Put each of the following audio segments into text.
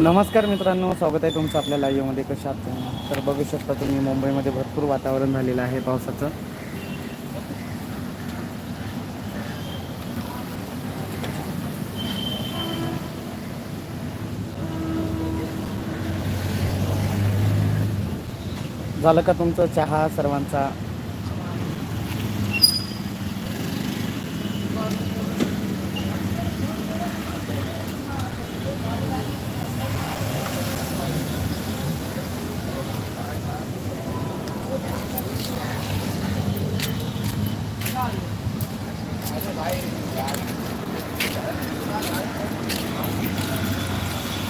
नमस्कार मित्रांनो स्वागत आहे तुमचं आपल्या लाईव्हमध्ये कशा तर बघू शकता तुम्ही मुंबईमध्ये भरपूर वातावरण झालेलं आहे पावसाचं. झालं का तुमचं चहा सर्वांचा?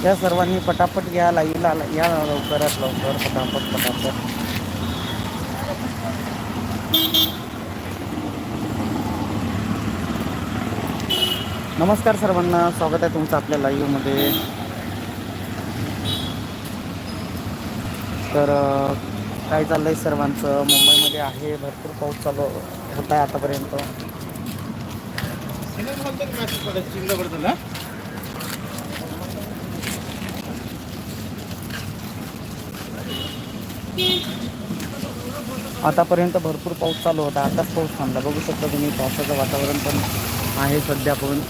या सर्वांनी पटापट या लाईला या लवकरात लवकर पटापट पटापट. नमस्कार सर्वांना स्वागत आहे तुमचं आपल्या लाईव्हमध्ये. तर काय चाललं आहे सर्वांचं? मुंबईमध्ये आहे भरपूर पाऊस चालू होत आहे आतापर्यंत. आतापर्यंत भरपूर पाऊस चालू होता. आताच पाऊस थांबला. बघू शकता तुम्ही पावसाचं वातावरण पण आहे सध्या पण.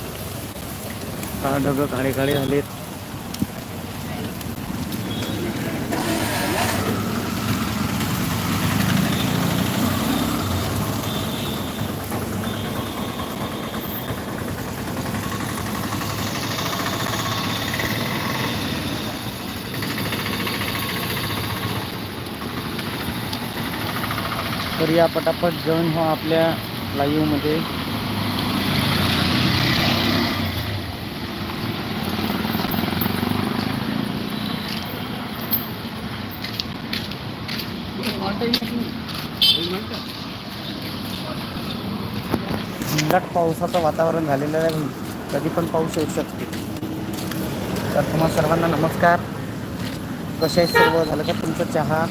ढग काळे काळे झालेत. तर या पटापट जॉईन हो आपल्या लाईव्हमध्ये झिंगाट पावसाचं वातावरण झालेलं आहे कधी पण पाऊस येऊ शकते. तर तुम्हा सर्वांना नमस्कार. कसे सर्व? झालं का तुमचं चहा?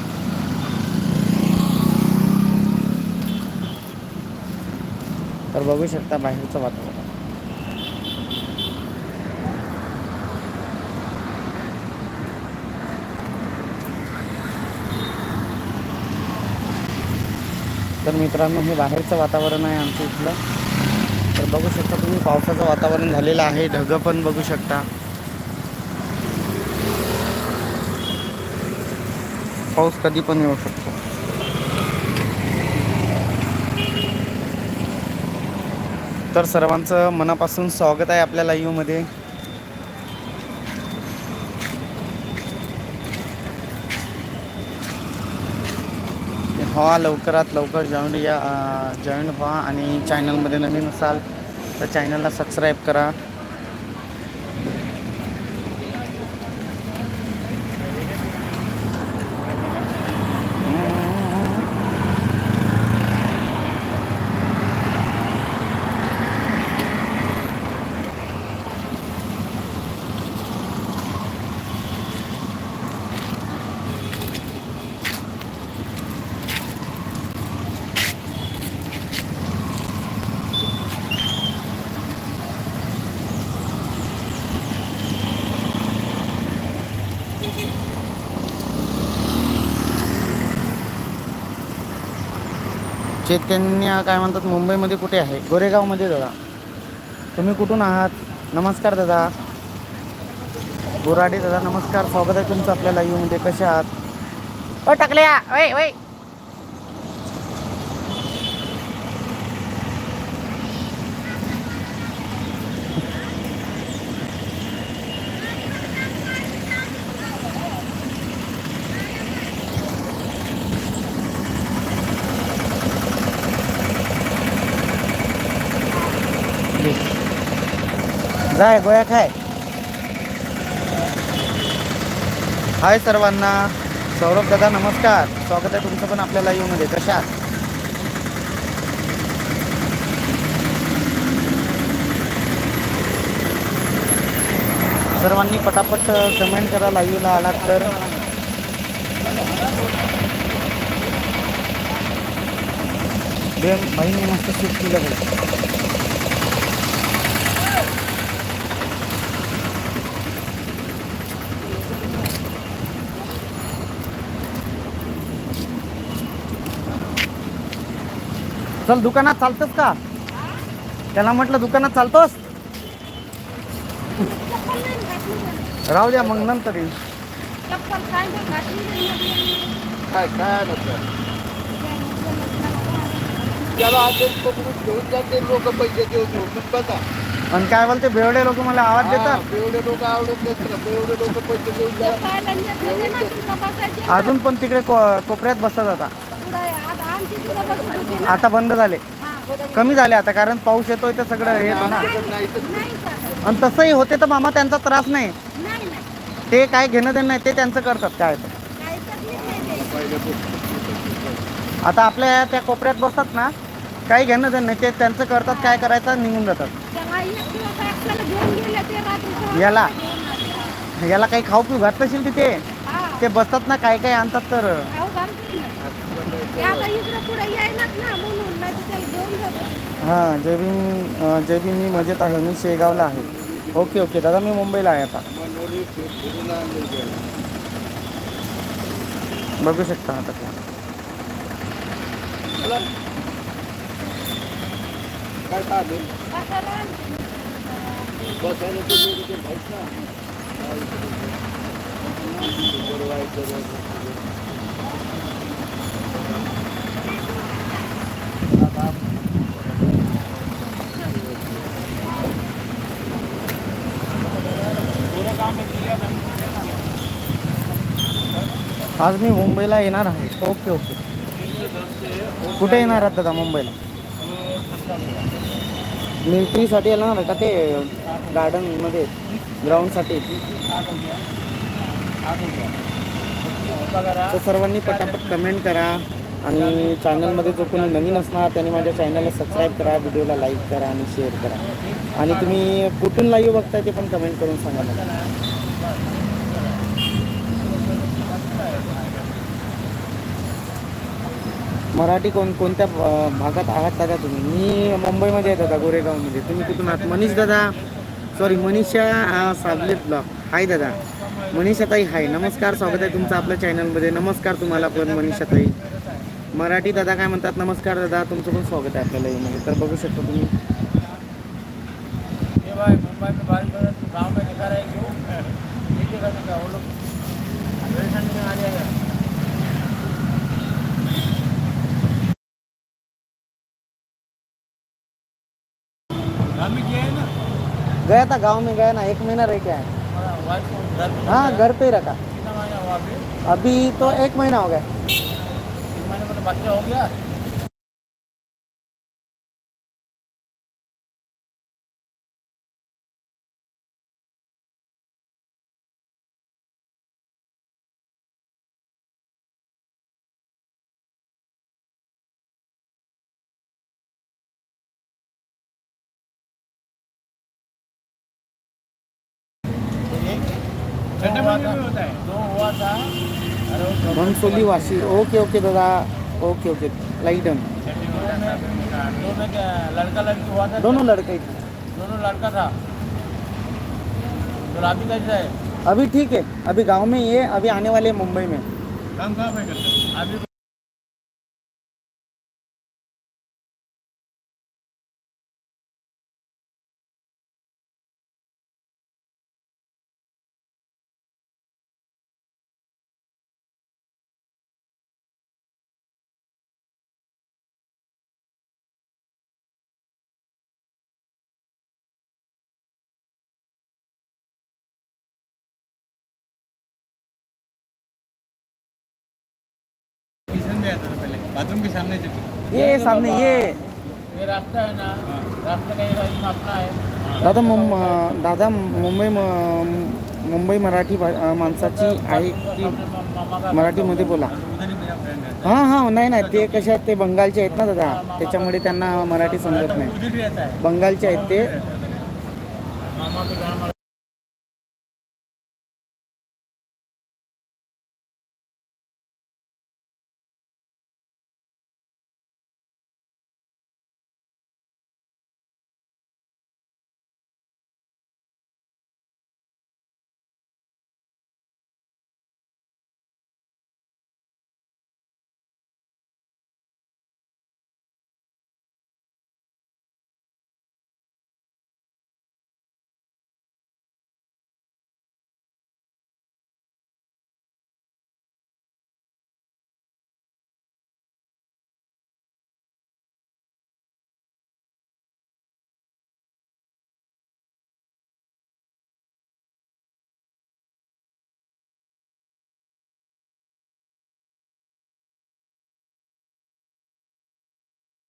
तर बघू शकता बाहेरचं वातावरण. तर मित्रांनो हे बाहेरचं वातावरण आहे आमच्या इथलं. तर बघू शकता तुम्ही पावसाचं वातावरण झालेलं आहे. ढगं पण बघू शकता. पाऊस कधी पण येऊ शकतो. तर सर्वांचं मनापासून स्वागत आहे आपल्या लाईव्हमध्ये व्हा लवकरात लवकर जॉईन या जॉईन व्हा आणि चॅनलमध्ये नवीन असाल तर चॅनलला सबस्क्राईब करा. चैतन्य काय म्हणतात मुंबईमध्ये कुठे आहे? गोरेगावमध्ये दादा तुम्ही कुठून आहात? नमस्कार दादा. बोराडे दादा नमस्कार. स्वागत आहे तुमचं आपल्या लाईव्हमध्ये कसे आहात? ओ टाकल्या. वय वय जाय गोया खाय. हाय सर्वांना. सौरभ दादा नमस्कार. स्वागत आहे तुमचं पण आपल्या लाईव्हमध्ये कशा सर्वांनी पटापट कमेंट करा लाईव्हला आलात तर. बेन भाईने मस्त शिफ्ट केलं चल दुकानात चालतोस का? त्याला म्हटलं दुकानात चालतोस? राहू द्या मग नंतर येईल काय. काय त्याला घेऊन जाते लोक पैसे देऊन घेऊन बघा आणि काय बोलते बेवडे लोक मला आवाज देतात? लोक आवडत लोक पैसे देऊन. अजून पण तिकडे को- कोपऱ्यात बसत आता. आता बंद झाले. कमी झाले आता कारण पाऊस येतोय तर सगळं हे येतं ना. आणि तसंही होते तर मामा त्यांचा त्रास नाही. ते काय घेणं देणं नाही ते त्यांचं करतात काय. आता आपल्या त्या कोपऱ्यात बसतात ना काही घेणं देणं नाही ते त्यांचं करतात काय करायचं निघून जातात. याला? याला काही खाऊ पिऊ घातलं असेल तिथे. ते बसतात ना काय काय आणतात तर. हां जय भीम अं, जय भीम मी मजेत आहे मी शेगावला आहे ओके ओके दादा मी मुंबईला आहे आता. बघू शकता आता ते. काय चालू कशाला? बसायला तर लोकं ते माहीत ना बरवायचं आज मी मुंबईला येणार आहे. ओके ओके कुठे येणार आहात दादा मुंबईला? मिलिटरीसाठी येणार आहे का ते गार्डनमध्ये ग्राउंडसाठी तर सर्वांनी पटापट कमेंट करा आणि चॅनलमध्ये जो कोणी नवीन असणार त्याने माझ्या चॅनलला सबस्क्राईब करा व्हिडिओला लाईक करा आणि शेअर करा. आणि तुम्ही कुठून लाईव्ह बघताय ते पण कमेंट करून सांगा मराठी कोण कोणत्या भागात आहात दादा तुम्ही मी मुंबईमध्ये आहे दादा गोरेगावमध्ये तुम्ही कुठून आहात मनीष दादा सॉरी मनीषा अं, साबले ब्लॉग हाय दादा मनीषाताई हाय नमस्कार स्वागत आहे तुमचं आपल्या चॅनलमध्ये नमस्कार तुम्हाला पण मनीषाताई मराठी दादा काय म्हणतात नमस्कार दादा तुमचं पण स्वागत आहे आपल्याला लाईव्हमध्ये तर बघू शकता तुम्ही मुंबई में बारिश हो रहा है गाँव में दिखा रहे क्यों देखिए करने का वो लोग परेशानी में आ जाएगा गाँव में किया है ना गया था गांव में गया ना एक महीना रह के पे हाँ घर पे ही रखा। अभी? अभी तो एक महीना हो गया। एक महीने में तो बच्चा हो गया? हुआ था दो हुआ था। अरे वो दो- मनसोली वाशी ओके ओके दादा। Okay okay. लाइक डन दोनों क्या लड़का लड़की हुआ था? दोनों लड़के। दोनों लड़का था। तो अभी कैसे है? अभी ठीक है। अभी गाँव में ही है अभी आने वाले मुंबई में। काम कहाँ पे करते अभी था पहले. बाथरूम के सामने से ये सामने ये. ये रास्ता है ना. रास्ता का ये इसमें अपना है. दादा मुं दादा मुंबई मुंबई मराठी माणसाची आहे की मराठीमध्ये बोला. ही है नाही नाही ते कशा आहेत ते बंगालचे आहेत ना दादा. त्याच्यामुळे त्यांना मराठी समजत नाही. बंगालचे आहेत ते.